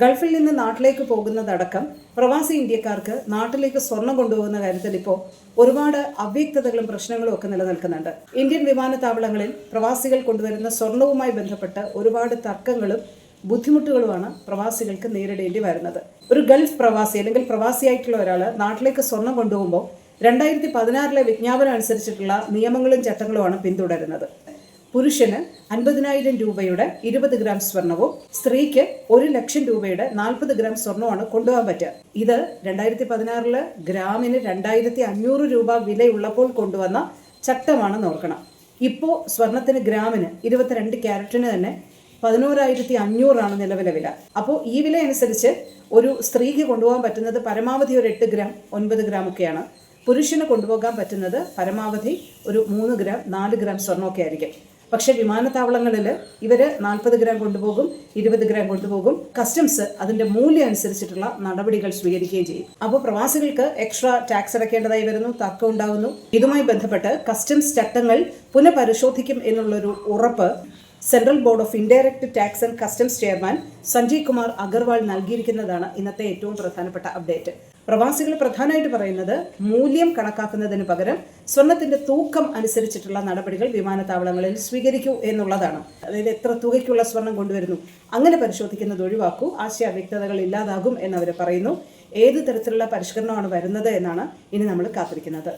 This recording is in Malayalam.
ഗൾഫിൽ നിന്ന് നാട്ടിലേക്ക് പോകുന്നതടക്കം പ്രവാസി ഇന്ത്യക്കാർക്ക് നാട്ടിലേക്ക് സ്വർണം കൊണ്ടുപോകുന്ന കാര്യത്തിൽ ഇപ്പോൾ ഒരുപാട് അവ്യക്തതകളും പ്രശ്നങ്ങളും ഒക്കെ നിലനിൽക്കുന്നുണ്ട്. ഇന്ത്യൻ വിമാനത്താവളങ്ങളിൽ പ്രവാസികൾ കൊണ്ടുവരുന്ന സ്വർണവുമായി ബന്ധപ്പെട്ട് ഒരുപാട് തർക്കങ്ങളും ബുദ്ധിമുട്ടുകളുമാണ് പ്രവാസികൾക്ക് നേരിടേണ്ടി വരുന്നത്. ഒരു ഗൾഫ് പ്രവാസി അല്ലെങ്കിൽ പ്രവാസിയായിട്ടുള്ള ഒരാൾ നാട്ടിലേക്ക് സ്വർണം കൊണ്ടുപോകുമ്പോൾ രണ്ടായിരത്തി പതിനാറിലെ വിജ്ഞാപനം അനുസരിച്ചിട്ടുള്ള നിയമങ്ങളും ചട്ടങ്ങളുമാണ് പിന്തുടരുന്നത്. പുരുഷന് അൻപതിനായിരം രൂപയുടെ ഇരുപത് ഗ്രാം സ്വർണവും സ്ത്രീക്ക് ഒരു ലക്ഷം രൂപയുടെ നാൽപ്പത് ഗ്രാം സ്വർണവുമാണ് കൊണ്ടുപോകാൻ പറ്റുക. ഇത് രണ്ടായിരത്തി പതിനാറിൽ ഗ്രാമിന് രണ്ടായിരത്തി അഞ്ഞൂറ് രൂപ വിലയുള്ളപ്പോൾ കൊണ്ടുവന്ന ചട്ടമാണെന്ന് ഓർക്കണം. ഇപ്പോൾ സ്വർണത്തിന് ഗ്രാമിന് ഇരുപത്തിരണ്ട് ക്യാരറ്റിന് തന്നെ പതിനോരായിരത്തി അഞ്ഞൂറാണ് നിലവിലെ വില. അപ്പോൾ ഈ വില അനുസരിച്ച് ഒരു സ്ത്രീക്ക് കൊണ്ടുപോകാൻ പറ്റുന്നത് പരമാവധി ഒരു എട്ട് ഗ്രാം ഒൻപത് ഗ്രാം ഒക്കെയാണ്. പുരുഷന് കൊണ്ടുപോകാൻ പറ്റുന്നത് പരമാവധി ഒരു മൂന്ന് ഗ്രാം നാല് ഗ്രാം സ്വർണമൊക്കെ ആയിരിക്കും. പക്ഷേ വിമാനത്താവളങ്ങളിൽ ഇവർ നാൽപ്പത് ഗ്രാം കൊണ്ടുപോകും ഇരുപത് ഗ്രാം കൊണ്ടുപോകും. കസ്റ്റംസ് അതിന്റെ മൂല്യം അനുസരിച്ചിട്ടുള്ള നടപടികൾ സ്വീകരിക്കുകയും ചെയ്യും. അപ്പോൾ പ്രവാസികൾക്ക് എക്സ്ട്രാ ടാക്സ് അടയ്ക്കേണ്ടതായി വരുന്നു തർക്കം ഉണ്ടാകുന്നു ഇതുമായി ബന്ധപ്പെട്ട് കസ്റ്റംസ് ചട്ടങ്ങൾ പുനഃപരിശോധിക്കും എന്നുള്ളൊരു ഉറപ്പ് central board of indirect tax and customs chairman Sanjay Kumar Agarwal നൽകിയിരിക്കുന്നതാണ് ഇന്നത്തെ ഏറ്റവും പ്രധാനപ്പെട്ട അപ്ഡേറ്റ്. പ്രവാസികൾ പ്രധാനമായിട്ട് പറയുന്നത് മൂല്യം കണക്കാക്കുന്നതിന് പകരം സ്വർണത്തിന്റെ തൂക്കം അനുസരിച്ചിട്ടുള്ള നടപടികൾ വിമാനത്താവളങ്ങളിൽ സ്വീകരിക്കൂ എന്നുള്ളതാണ്. അതായത് എത്ര തുകയ്ക്കുള്ള സ്വർണം കൊണ്ടുവരുന്നു അങ്ങനെ പരിശോധിക്കുന്നത് ഒഴിവാക്കൂ ആശയ വ്യക്തതകൾ ഇല്ലാതാകും എന്നവർ പറയുന്നു. ഏത് തരത്തിലുള്ള പരിഷ്കരണമാണ് വരുന്നത് എന്നാണ് ഇനി നമ്മൾ കാത്തിരിക്കുന്നത്.